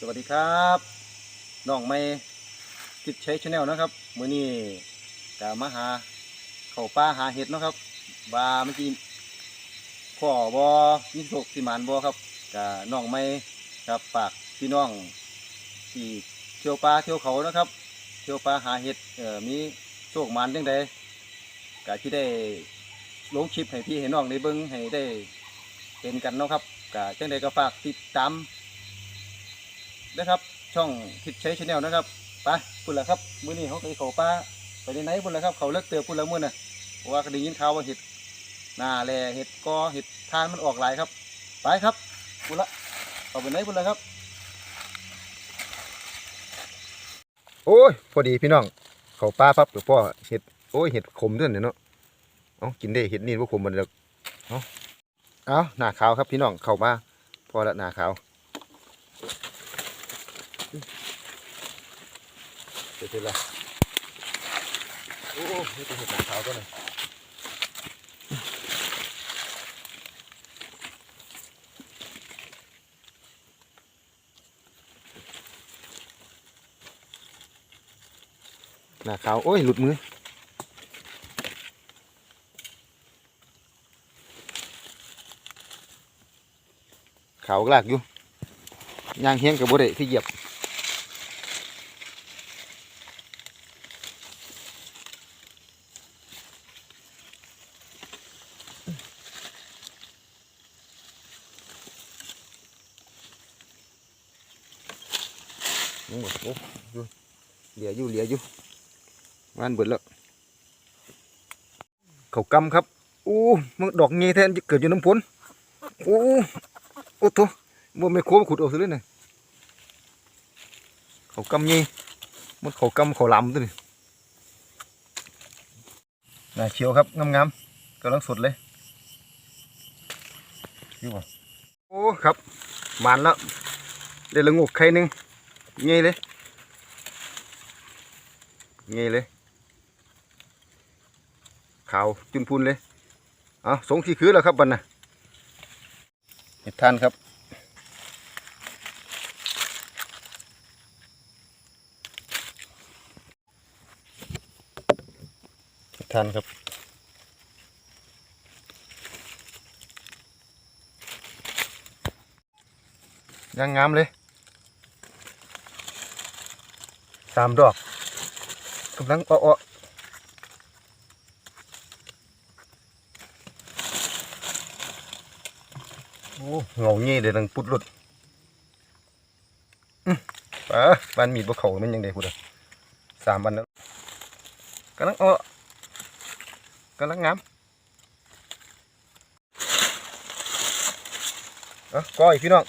สวัสดีครับน้องไม่ติดใช้ชาแนลนะครับมื้อนี้กะมาหาเข้าป่าหาเห็ดนะครับว่าเมื่อกี้พ่อบอมีโศกสิมานบอครับกะน้องไม่ครับฝากพี่น้องที่เที่ยวป่าเที่ยวเขานะครับ เที่ยวป่าหาเห็ดเอ่อมีโชคหมานจังใดกะที่ได้ลงคลิปให้พี่ให้น้องได้เบิ่งให้ได้เห็นกันเนาะครับกะจังใดก็ฝากติดตาม นะครับช่องทิดใช้ชแนลนะครับไปพุ่นละครับมื้อนี้เขาเคยเขาป้าไปในไหนพุ่นละครับเขาเลิกเตือพุ่นละมื้อน่ะเพราะว่าก็ได้ยินข่าวว่าเห็ดหน้าแลเห็ดกอเห็ดทานมันออกหลายครับ ไปครับพุ่นละเขาไปไหนพุ่นละครับ โอ้ยพอดีพี่น้องเขาป้าปั๊บเดี๋ยวพ่อเห็ดโอ้ยเห็ดขมด้วยเนี่ยเนาะเอากินได้เห็ดนี่ว่าขมมันแล้วเอาเอาหน้าขาวครับพี่น้องเข้ามาพอละหน้าขาว เสร็จแล้วโอ้โหนี่เป็นเห็ดหนังขาวตัวนึงหน้าขาว โอ้ย หลุดมือขาวกลากอยู่ยางเฮียงกับบ่ได้ที่เหยียบ โอ้โหดูเหลียอยู่เหลียอยู่วานเบิดแล้วเขากำครับอู้มันดอกเงี้ยแทนเกิดอยู่น้ำพ้นอู้โอ้โถบ่ไม่โค้งขุดเอาซะเลยน่ะเขากำเงี้ยมันเขากำเขาลำตัวนี่น่าเขียวครับงามๆกำลังสดเลยอยู่บ่โอ้ครับมานแล้วเดี๋ยวละงกไข่หนึ่ง งี้เลยงี้เลยขาวจุนพูนเลยเอาสงสีคือแล้วครับบันนะเห็ดทานครับเห็ดทานครับยังงามเลย สามดอกกำลังอ้อโอ้เงาเงี้ยเดี๋ยวนังปุดหลุดอื้อป้าบ้านมีดบ่เขามันยังไดพูดอะสามวันแล้วกำลังอ้อกำลังงามเอะก้อยพี่น้อง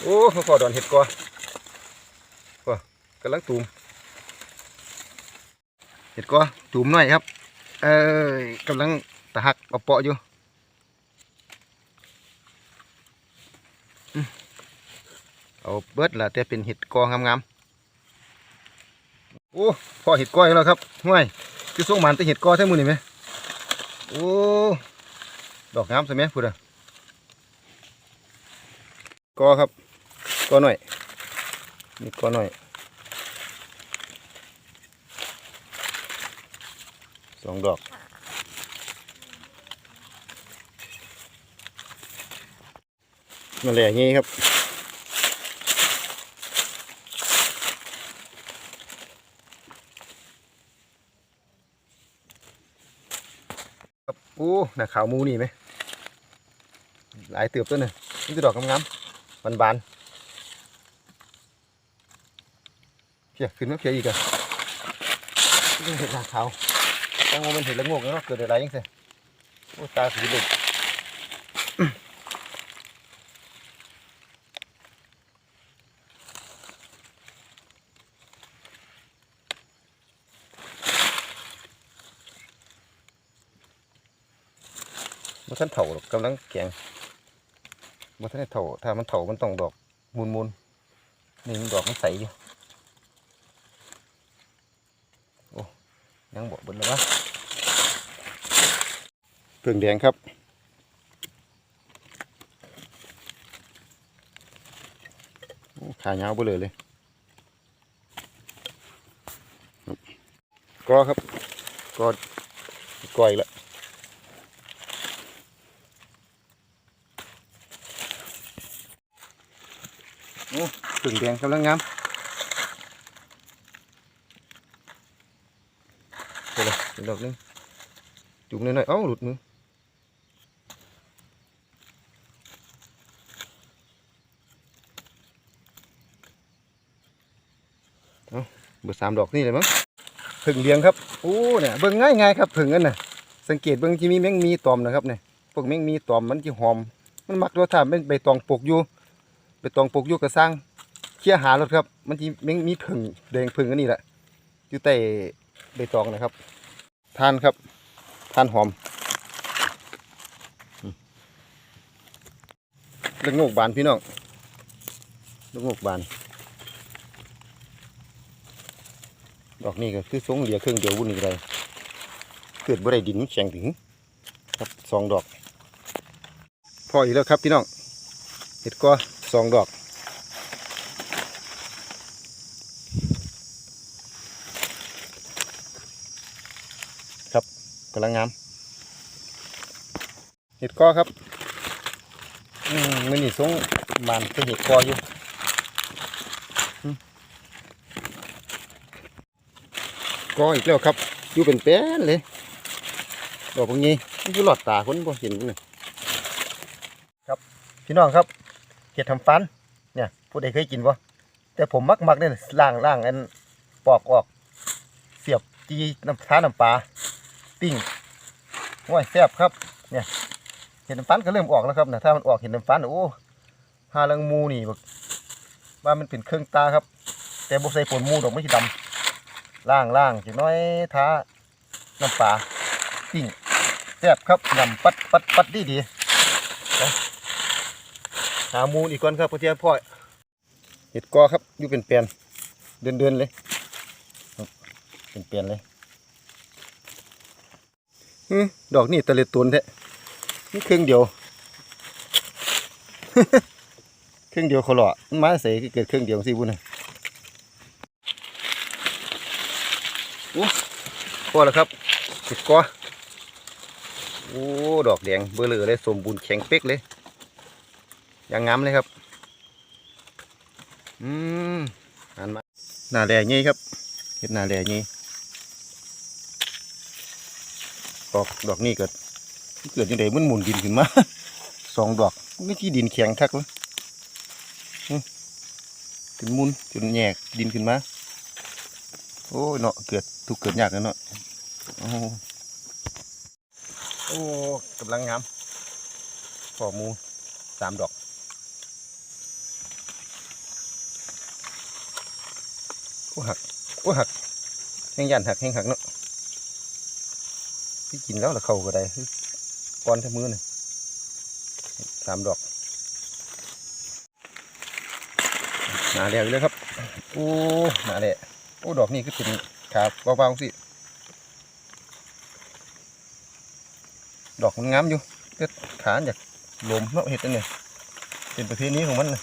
โอ้เขาก่อดอนเห็ดก่อ กำลังตูมเห็ดก็ตูมหน่อยครับ เอ้ยกำลังตะหักเอาปาะอยู่เอาเบิดละแต่เป็นเห็ดกองามๆ โอ้พอเห็ดก้อยแล้วครับห่วยคือส่งมันแต่เห็ดกอแท้มือนี่ไหมโอ้ดอกงามใช่ไหมพูดอะกอครับกอหน่อยนี่กอหน่อย สองดอกมาแหล่งี้ครับครับโอ้หน้าขาวมูนี่ไหม หลายเติบตัวเนี่ยนี่จะดอกงามๆบานๆเพียขึ้นมาเพียอีกอะนี่เห็ดหน้าขาว ตั้งว่ามันเห็นละโงกแล้วเนาะเกิดอะไรยังไงโอ้ตาสีเหลุกมันท่านเถาหรอกกำลังแกงมันท่านเถาถ้ามันเถามันต้องดอกมุนมุนนี่มันดอกมันใสอยู่โอ้ ยังบอกบนแล้ววะเพื่องแดงครับขายาวไปเลยเลยกอครับกอกอยละโอ้ถึงแดงกำลังงามเดี๋ยวเลยเดี๋ยวดอกนึงจุ่มหน่อยๆเอ้าหลุดมือเบอร์สามดอกนี่เลยมั้งผึ่งเลี้ยงครับโอ้เนี่ยเบิ่งง่ายง่ายครับผึ่งกันน่ะสังเกตเบิ่งที่มีแมงมีตอมนะครับเนี่ยพวกแมงมีตอมมันจะหอม มันมักรสชาติเป็นใบตองปลูกอยู่ใบตองปลูกอยู่กระสร้างเคี่ยหารสครับ มันจะแมงมีผึ่งแดงผึ่งอันนี้แหละอยู่ใต้ใบตองนะครับ ทานครับทานหอมอืมเรื่องโงกบานพี่น้องเรื่องโงกบาน ดอกนี้ก็คือทรงเหลียเครื่องเดียววุ่นอีกเลยเกิดบ่ได้ดินแข็งถึง ครับสองดอก พออีกแล้วครับพี่น้องเห็ดก็สองดอก ครับ กำลังงามเห็ดก็ครับอืมมันนี่ทรงบานเป็นเห็ดกออยู่ก็อีกแล้วครับอยู่เป็นแป้นเลยดอกพวกนี้มันคือหลอดตาคนบ่เห็นเลยครับพี่น้องครับเห็ดทำฟันเนี่ยผู้ใดเคยกินบ่แต่ผมมักมักๆเนี่ยล่างล่างอันปอกออก เสียบจีน้ำท้าน้ำปลา ปิ้งโอ้ยแซ่บครับเนี่ยเห็ดน้ำฟันก็เริ่มออกแล้วครับนะถ้ามันออกเห็ดน้ำฟันโอ้หาลังมูนี่บอกว่ามันเป็นเครื่องตาครับ แต่บ่ใส่ผลมูดอกไม่ใช่ดำล่างล่างจักหน้อยท้าน้ำปลาปิ้งแซ่บครับยำปัดปัดปัดดีดีหามูลอีกก่อนครับพ่อเทียพ่อเห็ดกอครับอยู่เป็นเปลี่ยนเดินเดินเลย เป็นเปลี่ยนเลย ดอกนี่ตะเลตุนแท้นี่ครึ่งเดียวครึ่งเดียวเขาหล่อมันมาใส่เกิดครึ่งเดียวสิบุญนะพอแล้วครับติดกอโอ้ดอกแดงเบอร์เลยเลยสมบูรณ์แข็งเป๊กเลยอย่างงามเลยครับ อืมอ่านมาหน้าแดงงี้ครับเห็ดหน้าแดงงี้ ดอกดอกนี่เกิดเกิดยังไงมันหมุนดินขึ้นมาสองดอกไม่ที่ดินแข็งทักเลยอืมถึงหมุนจนแยกดินขึ้นมาโอ้ยเนาะเกิดทุกเกิดยากแล้วเนาะโอ้โอ้กำลังงามปอมูสามดอกโอ้หักโอ้หักแห้งยันหักแห้งหักเนาะ พี่กินแล้วละเขาก็ได้คือก้อนทั้งมือเลยสามดอกหนาแดงเลยครับโอ้หนาแดงโอ้ดอกนี่คือเป็นขาเบาๆสิดอกมันงามอยู่เด็ดขาอยากลมเนาะเห็ดนเนี่ยเป็นประเภทนี้ของมันเลย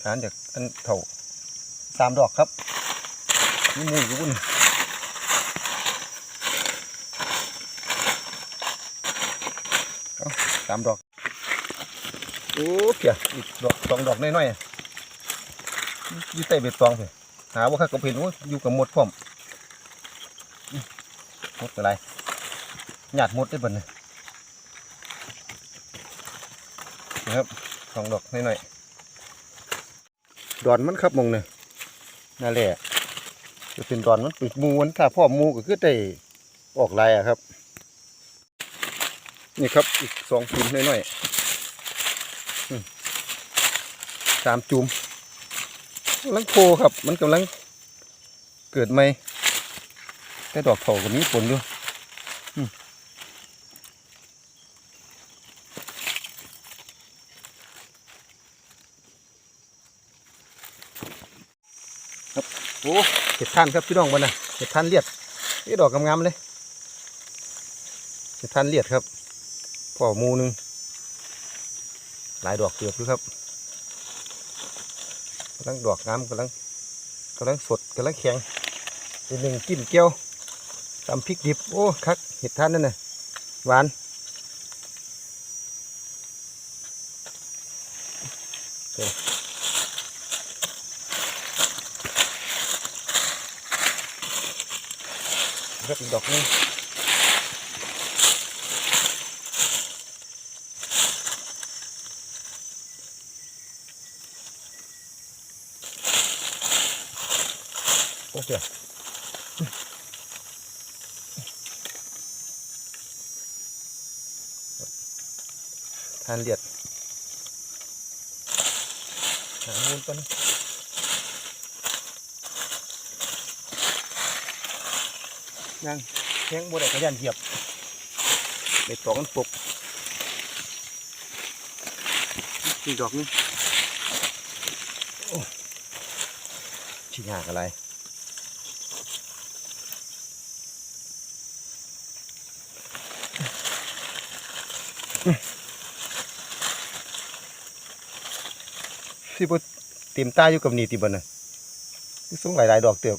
ขาอยากอันเท่าสามดอกครับนี่มูอยู่บุ่นเอามดอก โอ้เพียอีกดอกสองดอกน้อยๆอยู่ใต้เบ็ดตองสิหาว่าข้าก็เห็นว่าอยู่กับหมดพร้อมหมดอะไรหยาดหมดได้บ่เนี่ยนะครับสองดอกน้อยๆดอนมันครับมงเนี่ยนั่นแหละจะเป็นดอนมันปิดมูมันถ้าพ่อมูก็คือได้ออกลายอะครับ นี่ครับอีกสองจุ่มน้อยๆอืมสามจุ่มลังโคครับ มันกำลังเกิดใหมแต่ดอกเถาก็มีผลอยู่ครับโอ้เห็ดท่านครับพี่น้องมันนะเห็ดท่านเลียดนี่ดอกงามๆเลยเห็ดท่านเลียดครับ พ่อหมูหนึ่งหลายดอกเกือบอยู่ครับกำลังดอกงามกำลังกำลังสดกำลังแข็งเป็นหนึ่งจิ้มเกี๊ยวตำพริกดิบ โอ้ คักเห็ดท่านนั่นน่ะหวานเออครับดอกหนึ งโอเคทานเลียดหามูลก่อนยังแข้งบดได้กระยันเหยียบในตอกมันปลุกอีกดอกนึงโอ้ชิ้นยากอะไร สิบเต็มตาอยู่กับนี่ติบ่น่ะคือส่งหลายๆดอกเติบ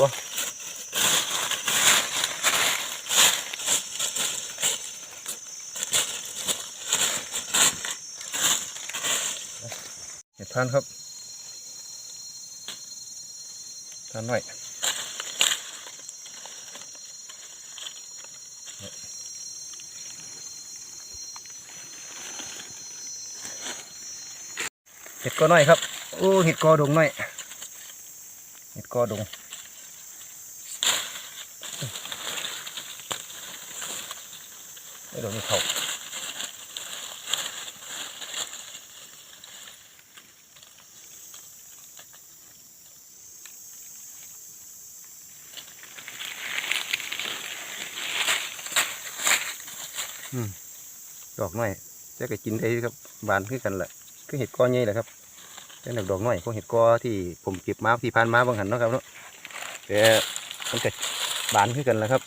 บ่ ทานครับ ทานหน่อยเห็ดกอน้อยครับ โอ้เห็ดกอดงน้อยเห็ดกอดงไอ้ดอกนี้เขา ดอกน้อยจะก็กินได้ครับบานคือกันแหละคือเห็ดกอใหญ่แหละครับเป็นดอกดอกน้อยของเห็ดกอที่ผมเก็บมาที่ผ่านมาบางหันนะครับเนาะแต่มันก็บานคือกันแหละครับ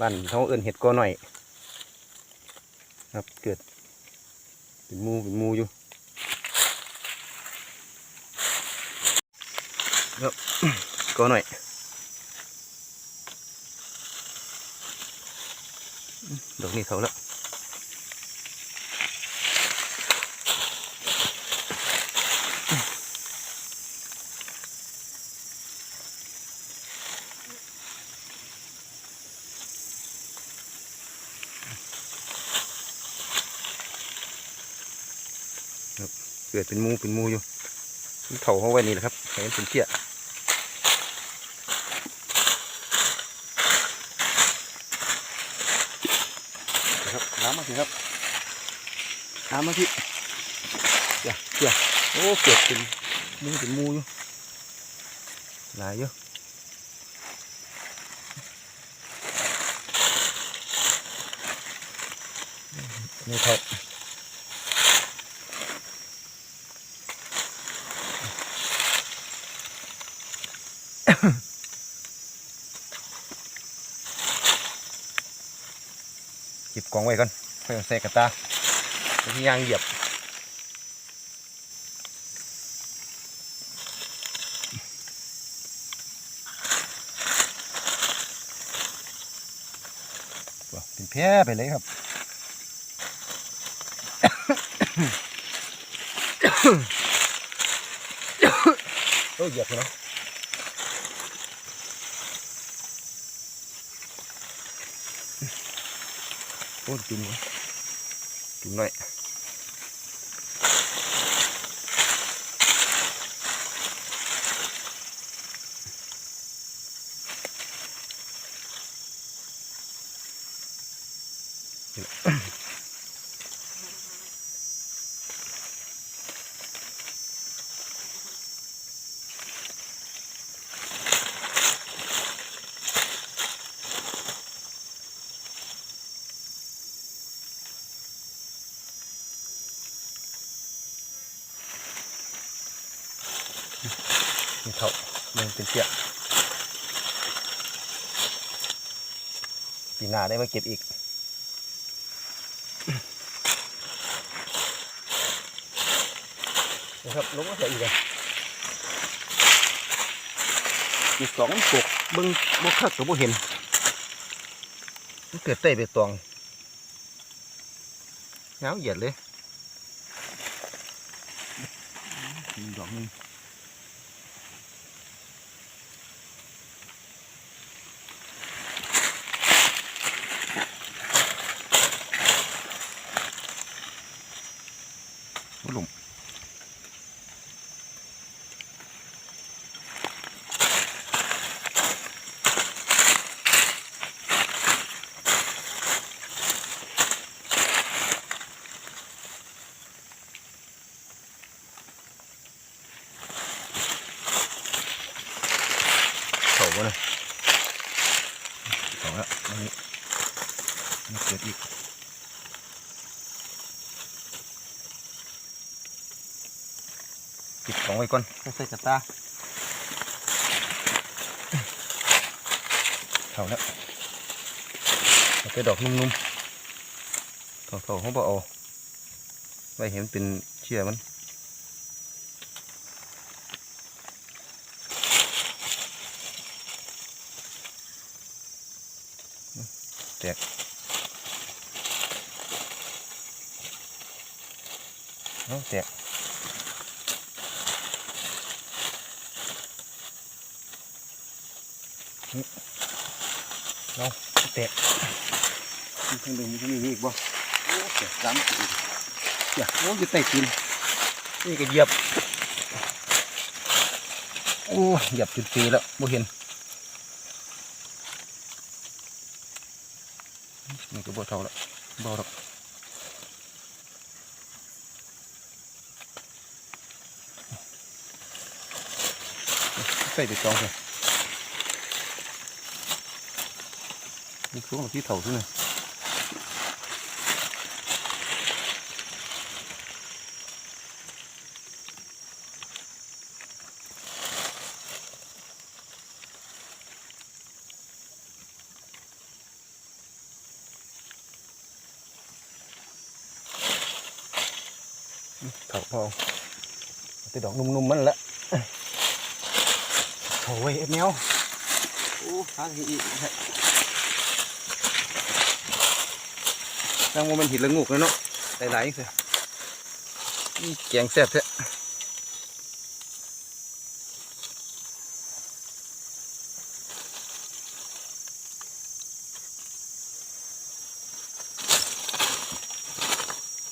บานเขาเอื่นเห็ดกอหน้อย ครับเกิดเป็นมูเป็นมูอยู่ครับก็หน่อย ดอกนี้เขาแล้วเกิดเป็นมูเป็นมูอยู่เถาเขาไว้นี่แหละครับให้มันเป็นเชี่ย นะครับน้ำมาสิครับน้าเดี๋ยวเดี๋ยวโอ้เกิดเป็นหมูเป็นมูอยู่หลายเยอะนี่เขาเก็บกองไว้ก่อน ค่อยเส่กระตาที่ยางเหยียบเป็นแพร่ไปเลยครับโอ้ยเหยียบเลยเนาะ con chùm quá này Thank you. เป็นเสียปีหน้าได้มาเก็บอีกนะครับลงมาใส่อีกเลยอีกสองกกเบิ้งบ่คักกับบ่เห็นมันเกิดเต้ไปตองเงาเหยียดเลยดอกนึงบ่หลุม เขาวะนะสองแล้วอันนี้มันเกิดอีก ปิดของไว้ก่อนไม่ใส่กระตาเขาแล้วเอาไปดอกนุ่มๆเขาเขาเขาบอกเอาไว้เห็นเป็นเชื่อมันเอาแตก เอาแตกมีข้างหนึ่งมีข้างนี้มีอีกบ่โอ้แตกซ้ำอีกอย่าโอ้ยอยู่ต้ตีนนี่ก็เหยียบโอ้เหยียบจุดปีแล้วบ่เห็นนี่ก็บ่เท่าแล้วบาแล้วใส่ไปจองเลย นี่คือของที่เถาด้วยนะเถาพอแต่ดอกนุ่มๆมันละโอ้ยเอ็ดแมวโอ้หาอีกอีก ตั้งว่ามันหินละงูกแล้วเนาะหลายๆเลยแกงแซ่บแท้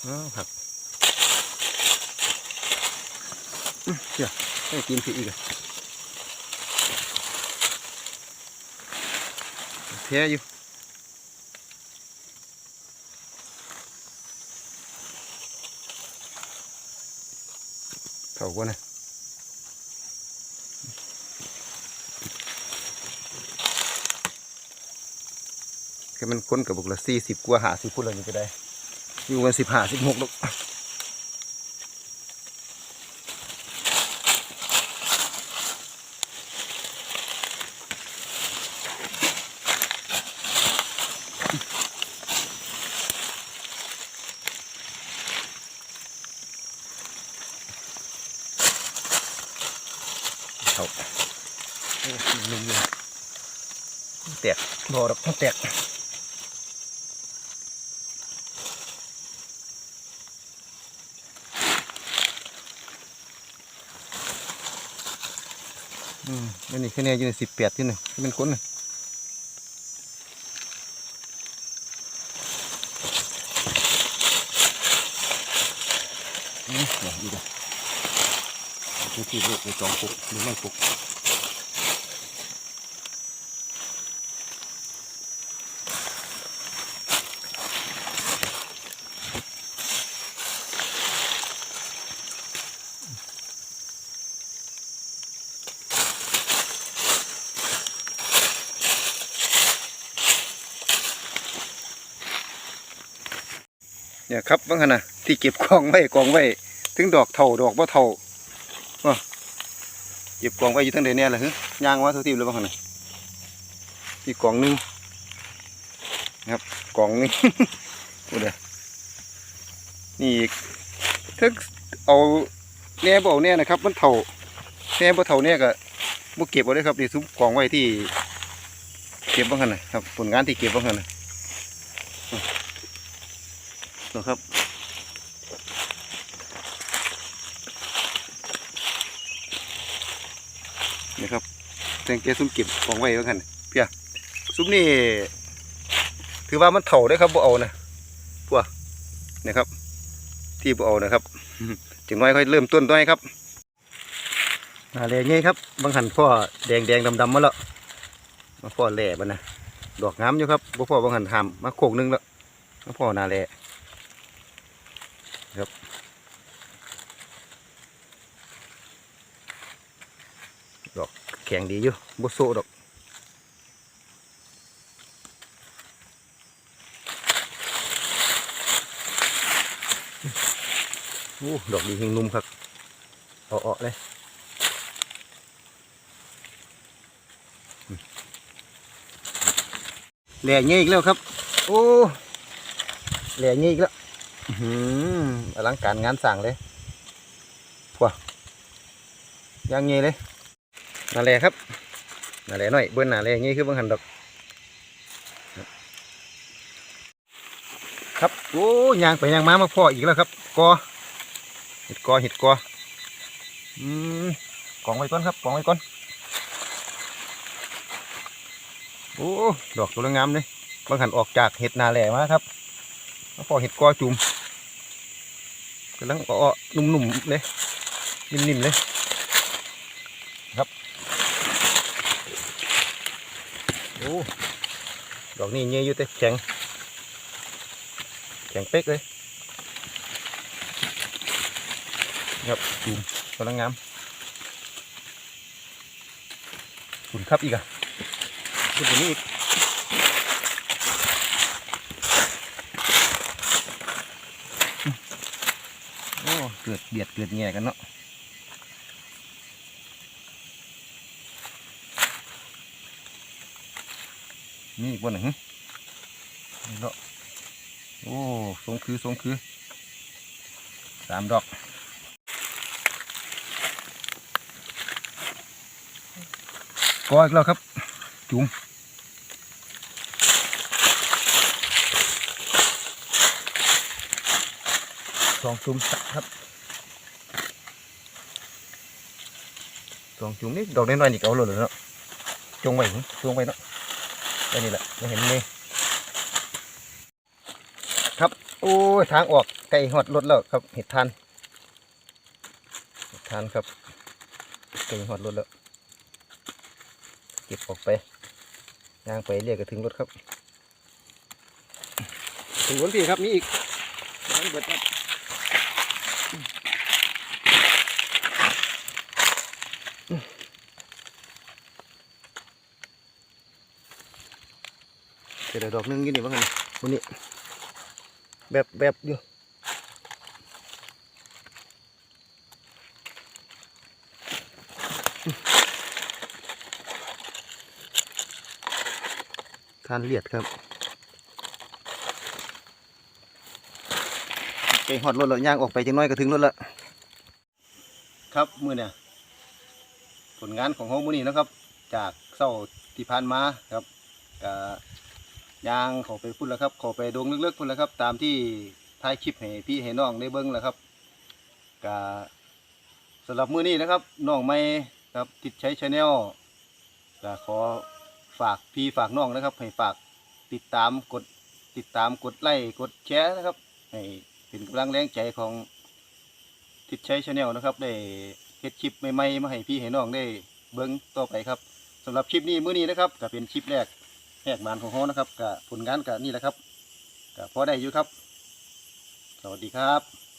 อ้าวครับเดี๋ยวให้กินผิดอีกแพ้อยู่เท่า กว่านะแค่มันค้นกับบุกละสี่สิบกว่าหาสิบพูดอะไรนี่ก็ได้ อยู่กันสิบห้าสิบหกลูกเท่าโอ้ยนุ่มอยู่แตกบอดอกแตก อืมอันนี้คะแนนอยู่ในสิบแปดที่หนึ่งเป็นคนน่ะอืมเดี๋ยวอีกอะที่ที่ลูกไปจองปุกหรือไม่ปุก ครับบางขณะที่เก็บกองไว้กองไว้ถึงดอกเท่าดอกบ่เท่าว่าเก็บกองไว้อยู่ทั้งใดเนี่ยแหละฮึย่างว่าทุกทีเลยบ้างหั่นนะอีกกองหนึงนะครับกองนี้โอ้เด้อนี่อีกถ้าเอาแน่บ่เอาแน่นะครับ มันเท่าแน่บ่เท่าแน่ก็บ่เก็บเอาเลยครับนี่ซุ้มกองไว้ที่เก็บบ้างหั่นนะครับผลงานที่เก็บบ้างหั่นนะ นะครับนี่ครับแตงเกซุ้มเก็บของไว้แล้วกันเพียซุ้มนี่ถือว่ามันเถ่าได้ครับบ่เอานะพวกนี่ครับ ที่บ่เอานะครับจึงน้อยค่อยเริ่มต้นด้วยครับนาแหล่เงี้ยครับบางหันพ่อแดงแดงดำดำๆมาแล้วมาพ่อแหล่บันนะดอกงามอยู่ครับบ่พ่อบางหันหามมาโขกหนึงแล้วมาพ่อนาแหล่ ครับแข็งดีอยู่บ่โซดอกโอ้ดอกดีเฮงนุ่มครับเอาอเลยแหล่เงี้ยอีกแล้วครับ โอ้แหล่เงี้ยอีกแล้ว อื้อหลังการงานสั่งเลยพวกย่างเงี้ยเลยนาแลครับนาแลหน่อยเบิ้นนาแลอย่างงี้คือเบิ้งหันดอก ครับโอ้ยางไปยางมามาพ่ออีกแล้วครับกอเห็ดกอเห็ดกออืมกองไว้ก่อนครับกองไว้ก่อนโอ้ดอกตัวงามเลยบางหันออกจากเห็ดนาแหล่มาครับมาพ่อเห็ดกอจุ่ม กำลังอ่อๆนุ่มๆเลยนิ่มๆเลยโอ้ดอกนี้เงี้ยอยู่แต่แข็งแข็งเป๊กเลยครับจูมกำลังงามคุณครับอีกอะคุณตัวนี้อีก โอ้เกิดเบียดเกิดแง่กันเนาะมีอีกบนหนึ่งนี่เนาะโอ้ทรงคือทรงคือสามดอกกออีกแล้วครับ จุ่ม สองจุ่มครับสองจุ่มนี่ดอกน้อยๆนี่ก็เอาเลยเนาะจงไว้หนิจงไว้เนาะได้นี่แหละไม่เห็นนี่ครับโอ้ยทางออกไกลหอดรถแล้วครับเห็ดทานเห็ดทานครับไกลหอดรถแล้วเก็บออกไปย่างไปเรียกก็ถึงรถครับถึงวนพี่ครับมีอีกน้ำเบิดครับ เดี๋ยวดอกหนึงอยี่นี่ว่าไงวันนี้แบบแบบอยู่ทานเลียดครับ ไปหอดรถแล้วย่างออกไปจังน้อยก็ถึงรถละครับมือเนี่ยผลงานของห้องมือนี้นะครับ จากเศร้าที่ผ่านมาครับก็ย่างเขาไปพุ่นแล้วครับเขาไปดงลึกๆพุ่นแล้วครับ ตามที่ท้ายคลิปให้พี่ให้น้องได้เบิ้งแล้วครับก็สำหรับมือนี้นะครับน้องไม่ครับติดใช้ชาแนลก็ขอฝากพี่ฝากน้องนะครับ ให้ฝากติดตามกดติดตามกดไลค์กดแชร์นะครับให้ เป็นกำลังแรงใจของติดใช้ชาแนลนะครับ ได้เฮ็ดคลิปใหม่ๆมาให้พี่ให้น้องได้เบิ้งต่อไปครับสำหรับคลิปนี้มื้อนี้นะครับก็เป็นคลิปแรกแหกมานของเขานะครับกับผลงานกับนี่แหละครับก็พอได้อยู่ครับ สวัสดีครับ